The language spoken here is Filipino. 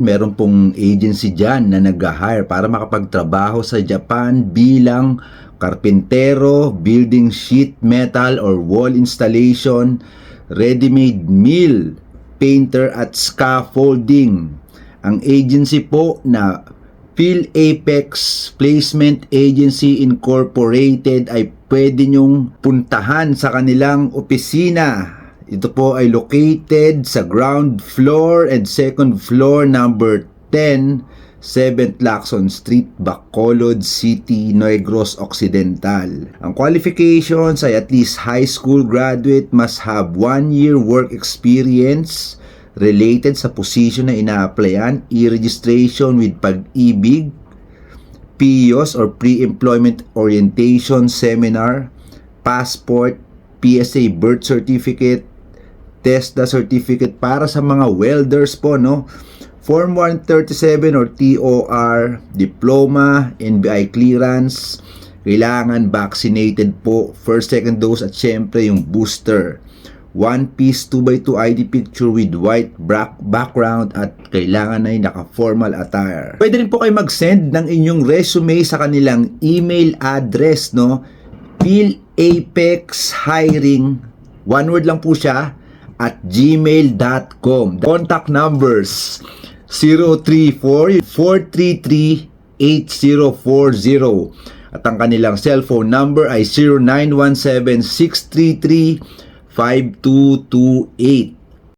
Meron pong agency dyan na nag-hire para makapagtrabaho sa Japan bilang karpentero, building sheet metal or wall installation, ready-made mill, painter at scaffolding. Ang agency po na Phil Apex Placement Agency Incorporated ay pwede nyong puntahan sa kanilang opisina. Ito po ay located sa ground floor and second floor number 10, 7th Lacson Street, Bacolod City, Negros Occidental. Ang qualifications ay at least high school graduate must have one year work experience related sa position na ina-applyan, e-registration with pag-ibig, PIOS or Pre-Employment Orientation Seminar, passport, PSA birth certificate, TESDA certificate para sa mga welders po, no? Form 137 or TOR, diploma, NBI clearance, kailangan vaccinated po, first, second dose at syempre yung booster. One piece 2x2 ID picture with white background at kailangan ay naka-formal attire. Pwede rin po kayo mag-send ng inyong resume sa kanilang email address, no? Hiring one word lang po siya, at gmail.com. Contact numbers 034-433-8040 at ang kanilang cellphone number ay 0917-633-5228.